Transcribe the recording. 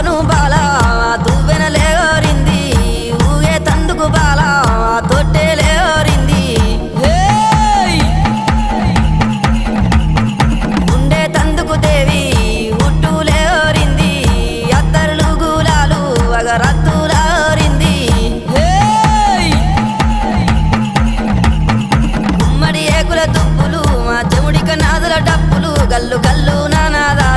తోను బాల దువ్వెన లేవరింది ఊగే తందుకు బాల తొట్టె లేవరింది ఉండే తందుకు దేవి ఉట్టు లేవరింది అత్తరులు గులాలు అగరత్తు లారింది గుమ్మడి ఏకుల దుబ్బులు మా చెముడిక నాదుల డప్పులు గల్లు గల్లు నానాదా